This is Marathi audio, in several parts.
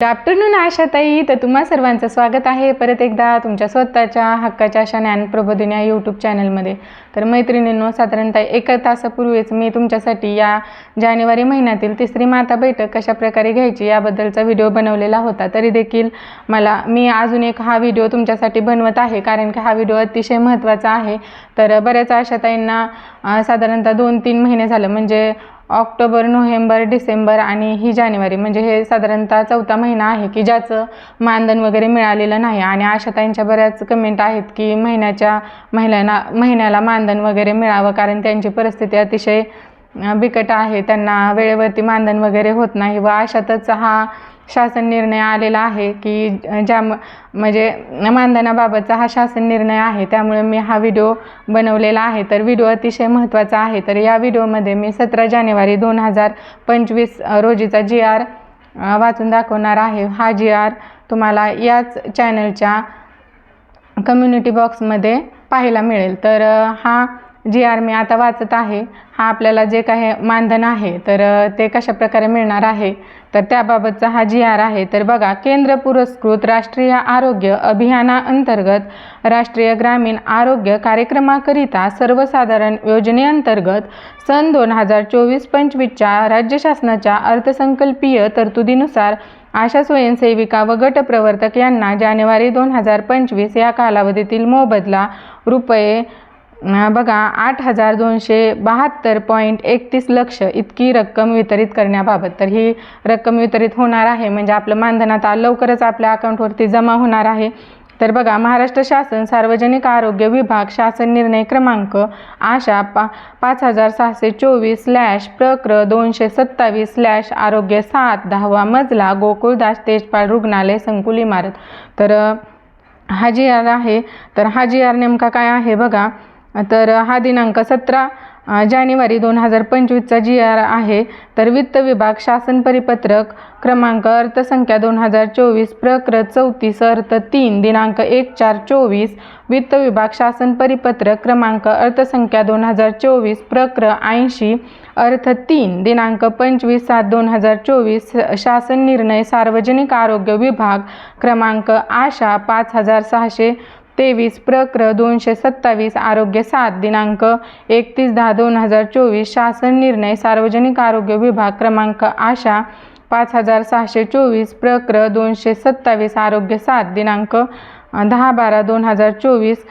गुड आफ्टरनून आशाताई. तर तुम्हा सर्वांचं स्वागत आहे. परत एकदा तुमच्या स्वतःच्या हक्काच्या अशा ज्ञानप्रबोधिनी या यूट्यूब चॅनलमध्ये तर मैत्रिणींनो साधारणतः एका तासापूर्वीच मी तुमच्यासाठी या जानेवारी महिन्यातील तिसरी माता बैठक कशा प्रकारे घ्यायची याबद्दलचा व्हिडिओ बनवलेला होता. तरी देखील मला मी अजून एक हा व्हिडिओ तुमच्यासाठी बनवत आहे. कारण की हा व्हिडिओ अतिशय महत्त्वाचा आहे. तर बऱ्याच आशाताईंना साधारणतः दोन तीन महिने झालं. म्हणजे ऑक्टोबर नोव्हेंबर डिसेंबर आणि ही जानेवारी. म्हणजे हे साधारणतः चौथा महिना आहे की ज्याचं मानधन वगैरे मिळालेलं नाही. आणि आशाताईंच्या बऱ्याच कमेंट आहेत की महिन्याच्या महिलांना महिन्याला मानधन वगैरे मिळावं कारण त्यांची परिस्थिती अतिशय बिकट आहे. त्यांना वेळेवरती मानधन वगैरे होत नाही व अशातच हा शासन निर्णय आलेला आहे की ज्या म्हणजे मानधनाबाबतचा हा शासन निर्णय आहे त्यामुळे मी हा व्हिडिओ बनवलेला आहे. तर व्हिडिओ अतिशय महत्त्वाचा आहे. तर या व्हिडिओमध्ये मी सतरा जानेवारी दोन हजार पंचवीस रोजीचा जी आर वाचून दाखवणार आहे. हा जी आर तुम्हाला याच चॅनलच्या कम्युनिटी बॉक्समध्ये पाहायला मिळेल. तर हा जी आर मी आता वाचत आहे. हा आपल्याला जे काही मानधन आहे तर ते कशा प्रकारे मिळणार आहे? तर त्याबाबतचा हा जी आर आहे तर बघा केंद्र पुरस्कृत राष्ट्रीय आरोग्य अभियानाअंतर्गत राष्ट्रीय ग्रामीण आरोग्य कार्यक्रमाकरिता सर्वसाधारण योजनेअंतर्गत सन दोन हजार चोवीस पंचवीसच्या राज्य शासनाच्या अर्थसंकल्पीय तरतुदीनुसार आशा स्वयंसेविका व गटप्रवर्तक यांना जानेवारी दोन हजार पंचवीस या कालावधीतील मोबदला रुपये बघा आठ हजार दोनशे बहात्तर पॉईंट एकतीस लक्ष इतकी रक्कम वितरित करण्याबाबत. तर ही रक्कम वितरित होणार आहे म्हणजे आपलं मानधन आता लवकरच आपल्या अकाउंटवरती जमा होणार आहे. तर बघा महाराष्ट्र शासन सार्वजनिक आरोग्य विभाग शासन निर्णय क्रमांक आशा पा पाच हजार सहाशे चोवीस स्लॅश प्रक्र दोनशे सत्तावीस स्लॅश आरोग्य सात दहावा मजला गोकुळदास तेजपाल रुग्णालय संकुल इमारत. तर हाजी हा जी आर आहे. तर हा जी आर नेमका काय आहे बघा तर हा दिनांक सतरा जानेवारी दोन हजार पंचवीसचा जी आर आहे. तर वित्त विभाग शासन परिपत्रक क्रमांक अर्थसंख्या दोन हजार चोवीस प्रकृत चौतीस अर्थ तीन दिनांक एक चार चोवीस वित्त विभाग शासन परिपत्रक क्रमांक अर्थसंख्या दोन हजार चोवीस प्रक्र ऐंशी अर्थ तीन दिनांक पंचवीस सात दोन हजार चोवीस शासन निर्णय सार्वजनिक आरोग्य विभाग क्रमांक आशा पाच हजार सहाशे तेवीस प्रक्र दोनशे सत्तावीस आरोग्य सात दिनांक एकतीस दहा दोन हजार चोवीस शासन निर्णय सार्वजनिक आरोग्य विभाग क्रमांक आशा पाच हजार सहाशे चोवीस प्रक्र दोनशे सत्तावीस आरोग्य सात दिनांक दहा बारा दोन हजार चोवीस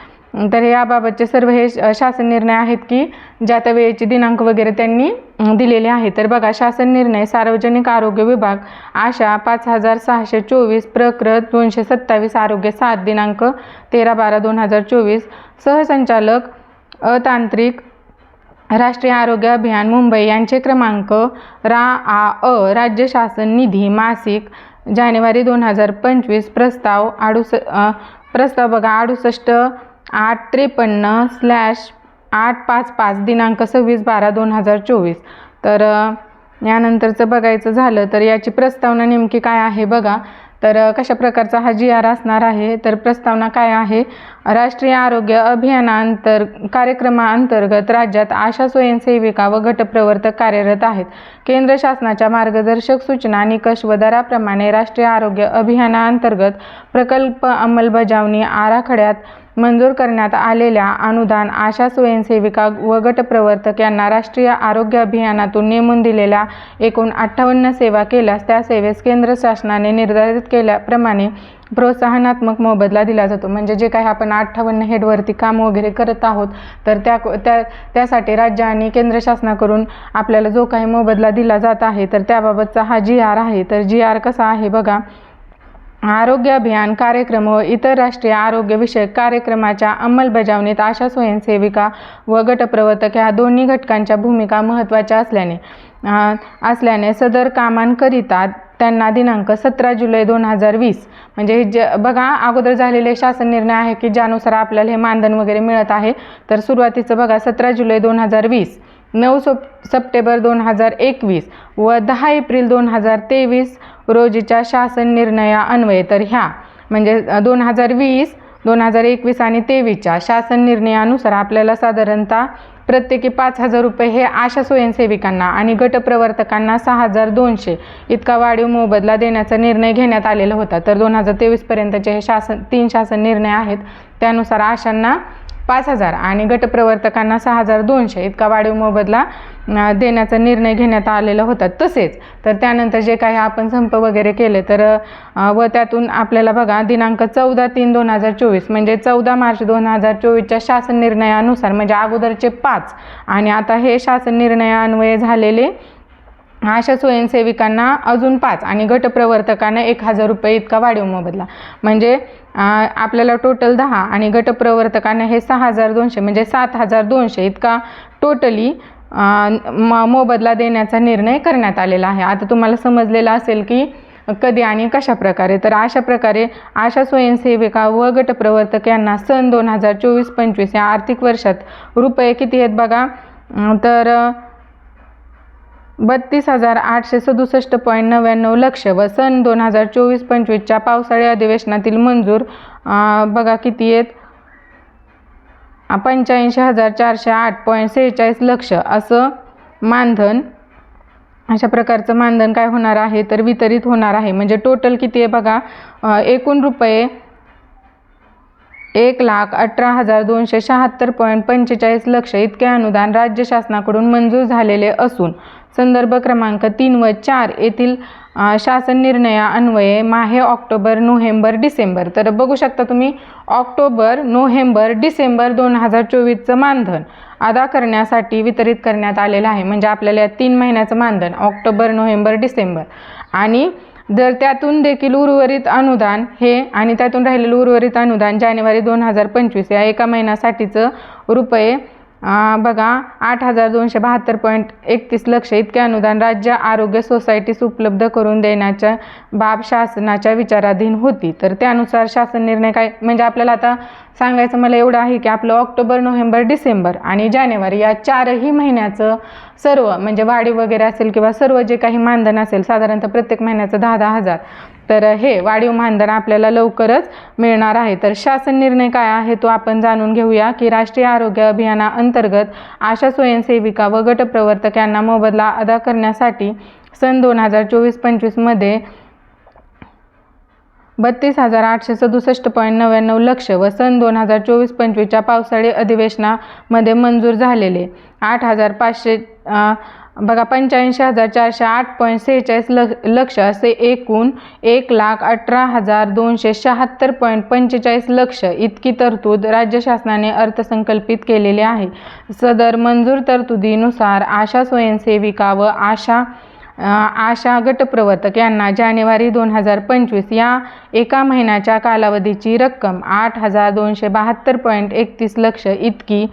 तर याबाबतचे सर्व हे शासन निर्णय आहेत की ज्या त्या वेळेचे दिनांक वगैरे त्यांनी दिलेले आहे तर बघा शासन निर्णय सार्वजनिक आरोग्य विभाग आशा पाच हजार सहाशे चोवीस प्रकृत दोनशे सत्तावीस आरोग्य सात दिनांक तेरा बारा दोन हजार चोवीस सहसंचालक अतांत्रिक राष्ट्रीय आरोग्य अभियान मुंबई यांचे क्रमांक रा आ अ राज्य शासन निधी मासिक जानेवारी दोन हजार पंचवीस प्रस्ताव अडुस प्रस्ताव बघा अडुसष्ट आठ त्रेपन्न स्लॅश आठ पाच पाच दिनांक सव्वीस बारा दोन हजार चोवीस. तर यानंतरचं बघायचं झालं तर याची प्रस्तावना नेमकी काय आहे बघा. तर कशा प्रकारचा हा जी आर असणार आहे? तर प्रस्तावना काय आहे? राष्ट्रीय आरोग्य अभियानांतर कार्यक्रमाअंतर्गत राज्यात आशा स्वयंसेविका व गटप्रवर्तक कार्यरत आहेत. केंद्र शासनाच्या मार्गदर्शक सूचना निकष व दराप्रमाणे राष्ट्रीय आरोग्य अभियानाअंतर्गत प्रकल्प अंमलबजावणी आराखड्यात मंजूर करण्यात आलेल्या अनुदान आशा स्वयंसेविका व गटप्रवर्तक यांना राष्ट्रीय आरोग्य अभियानातून नेमून दिलेल्या एकूण अठ्ठावन्न सेवा केल्यास त्या सेवेस केंद्र शासनाने निर्धारित केल्याप्रमाणे प्रोत्साहनात्मक मोबदला दिला जातो. म्हणजे जे काही आपण अठ्ठावन्न हेडवरती काम वगैरे करत आहोत तर त्या त्या त्यासाठी राज्य आणि केंद्र शासनाकडून आपल्याला जो काही मोबदला दिला जात आहे तर त्याबाबतचा हा जी आर आहे. तर जी आर कसा आहे बघा. आरोग्य अभियान कार्यक्रम व इतर राष्ट्रीय आरोग्यविषयक कार्यक्रमाच्या अंमलबजावणीत आशा स्वयंसेविका व गटप्रवर्तक ह्या दोन्ही घटकांच्या भूमिका महत्त्वाच्या असल्याने असल्याने सदर कामांकरिता त्यांना दिनांक सतरा जुलै दोन हजार वीस म्हणजे हे ज बघा अगोदर झालेले शासन निर्णय आहे की ज्यानुसार आपल्याला हे मानधन वगैरे मिळत आहे तर सुरुवातीचं बघा सतरा जुलै दोन हजार वीस नऊ सप सप्टेंबर दोन हजार एकवीस व दहा एप्रिल दोन हजार तेवीस रोजीच्या शासन निर्णया अन्वये तर ह्या. म्हणजे दोन हजार वीस दोन हजार एकवीस आणि तेवीसच्या शासन निर्णयानुसार आपल्याला साधारणतः प्रत्येकी पाच हजार रुपये हे आशा स्वयंसेविकांना आणि गटप्रवर्तकांना सहा हजार दोनशे इतका वाढीव मोबदला देण्याचा निर्णय घेण्यात आलेला होता. तर दोन हजार तेवीसपर्यंतचे हे शासन तीन शासन निर्णय आहेत. त्यानुसार आशांना पाच हजार आणि गटप्रवर्तकांना सहा हजार दोनशे इतका वाढीव मोबदला देण्याचा निर्णय घेण्यात आलेला होता. तसेच तर त्यानंतर जे काही आपण संप वगैरे केले तर व त्यातून आपल्याला बघा दिनांक चौदा तीन दोन हजार चोवीस म्हणजे चौदा मार्च दोन हजार चोवीसच्या शासन निर्णयानुसार म्हणजे अगोदरचे पाच आणि आता हे शासन निर्णयान्वये झालेले अशा स्वयंसेविकांना अजून पाच आणि गटप्रवर्तकांना एक हजार रुपये इतका वाढीव मोबदला. म्हणजे आपल्याला टोटल दहा आणि गटप्रवर्तकांना हे सहा हजार दोनशे म्हणजे सात हजार दोनशे इतका टोटली म मोबदला देण्याचा निर्णय करण्यात आलेला आहे. आता तुम्हाला समजलेलं असेल की कधी आणि कशा प्रकारे. तर अशा प्रकारे आशा स्वयंसेविका व गटप्रवर्तक यांना सन दोन हजार चोवीस पंचवीस या आर्थिक वर्षात रुपये किती आहेत बघा? तर बत्तीस हजार आठशे सदुसष्ट पॉईंट नव्याण्णव लक्ष व सन दोन हजार चोवीस पंचवीसच्या पावसाळी अधिवेशनातील मंजूर बघा किती आहेत? पंच्याऐंशी हजार चारशे आठ पॉईंट सेहेचाळीस लक्ष. असं मानधन अशा प्रकारचं मानधन काय होणार आहे? तर वितरित होणार आहे. म्हणजे टोटल किती आहे बघा? एकूण रुपये एक लाख अठरा हजार दोनशे शहात्तर पॉईंट पंचेचाळीस लक्ष. इतके अनुदान राज्य शासनाकडून मंजूर झालेले असून संदर्भ क्रमांक तीन व चार येथील शासन निर्णयान्वये माहे ऑक्टोबर नोव्हेंबर डिसेंबर. तर बघू शकता तुम्ही ऑक्टोबर नोव्हेंबर डिसेंबर दोन हजार चोवीसचं मानधन अदा करण्यासाठी वितरित करण्यात आलेलं आहे. म्हणजे आपल्याला या तीन महिन्याचं मानधन ऑक्टोबर नोव्हेंबर डिसेंबर. आणि जर त्यातून देखील उर्वरित अनुदान हे आणि त्यातून राहिलेलं उर्वरित अनुदान जानेवारी दोन हजार पंचवीस या एका महिन्यासाठीचं रुपये बघा आठ हजार दोनशे बहात्तर पॉईंट एकतीस लक्ष इतके अनुदान राज्य आरोग्य सोसायटीस उपलब्ध करून देण्याच्या बाब शासनाच्या विचाराधीन होती. तर त्यानुसार शासन निर्णय काय? म्हणजे आपल्याला आता सांगायचं मला एवढं आहे की आपलं ऑक्टोबर नोव्हेंबर डिसेंबर आणि जानेवारी या चारही महिन्याचं सर्व म्हणजे वाढी वगैरे असेल किंवा सर्व जे काही मानधन असेल साधारणतः प्रत्येक महिन्याचं दहा दहा हजार. तर हे वाढीव मानधन आपल्याला लवकरच मिळणार आहे. तर शासन निर्णय काय आहे तो आपण जाणून घेऊया की राष्ट्रीय आरोग्य अभियाना अंतर्गत आशा स्वयंसेविका व गटप्रवर्तक यांना मोबदला अदा करण्यासाठी सन दोन हजार चोवीस पंचवीसमध्ये बत्तीस हजार आठशे सदुसष्ट पॉईंट नव्याण्णव लक्ष व सन दोन हजार चोवीस पंचवीसच्या पावसाळी अधिवेशनामध्ये मंजूर झालेले. आठ हजार पाचशे बघा पंच्याऐंशी हजार चारशे आठ पॉईंट सेहेचाळीस ल लक्ष असे एकूण एक लाख अठरा हजार दोनशे शहात्तर पॉईंट पंचेचाळीस लक्ष इतकी तरतूद राज्य शासनाने अर्थसंकल्पित केलेली आहे. सदर मंजूर तरतुदीनुसार आशा स्वयंसेविका व आशा आशा गटप्रवर्तक यांना जानेवारी दोन हजार पंचवीस या एका महिन्याच्या कालावधीची रक्कम आठ हजार दोनशे बहात्तर पॉईंट एकतीस लक्ष इतकी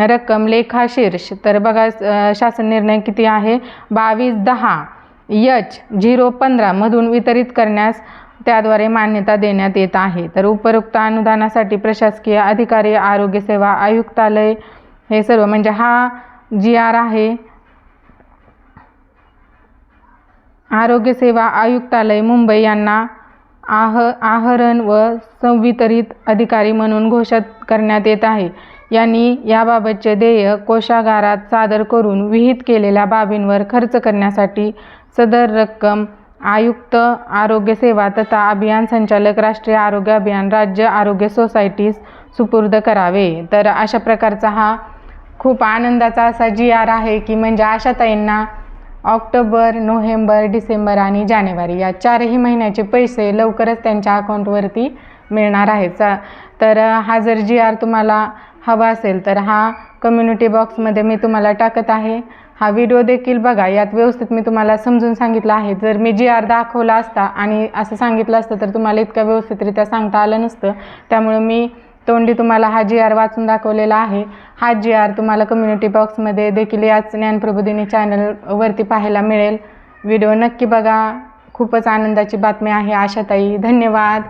रक्कम लेखाशीर्ष तर बघा शासन निर्णय किती आहे? बावीस दहा यच झिरो पंधरामधून वितरित करण्यास त्याद्वारे मान्यता देण्यात येत आहे. तर उपरोक्त अनुदानासाठी प्रशासकीय अधिकारी आरोग्य सेवा आयुक्तालय हे सर्व म्हणजे हा जी आर आहे आरोग्य सेवा आयुक्तालय मुंबई यांना आह आहरण व संवितरित अधिकारी म्हणून घोषित करण्यात येत आहे. यांनी याबाबतचे देय कोशागारात सादर करून विहित केलेल्या बाबींवर खर्च करण्यासाठी सदर रक्कम आयुक्त आरोग्य सेवा तथा अभियान संचालक राष्ट्रीय आरोग्य अभियान राज्य आरोग्य सोसायटीस सुपूर्द करावे. तर अशा प्रकारचा हा खूप आनंदाचा असा जी आर आहे की म्हणजे आशाताईंना ऑक्टोबर नोव्हेंबर डिसेंबर आणि जानेवारी या चारही महिन्याचे पैसे लवकरच त्यांच्या अकाउंटवरती मिळणार आहेत. चा तर हा जर जी आर तुम्हाला हवा असेल तर हा कम्युनिटी बॉक्समध्ये मी तुम्हाला टाकत आहे. हा व्हिडिओ देखील बघा यात व्यवस्थित मी तुम्हाला समजून सांगितलं आहे. जर मी जी आर दाखवला असता आणि असं सांगितलं असतं तर तुम्हाला इतकं व्यवस्थितरित्या सांगता आलं नसतं. त्यामुळे मी तोंडी तुम्हाला हा जी आर वाचून दाखवलेला आहे. हा जी आर तुम्हाला कम्युनिटी बॉक्समध्ये देखील याच ज्ञानप्रबोधिनी चॅनलवरती पाहायला मिळेल. व्हिडिओ नक्की बघा. खूपच आनंदाची बातमी आहे आशाताई. धन्यवाद.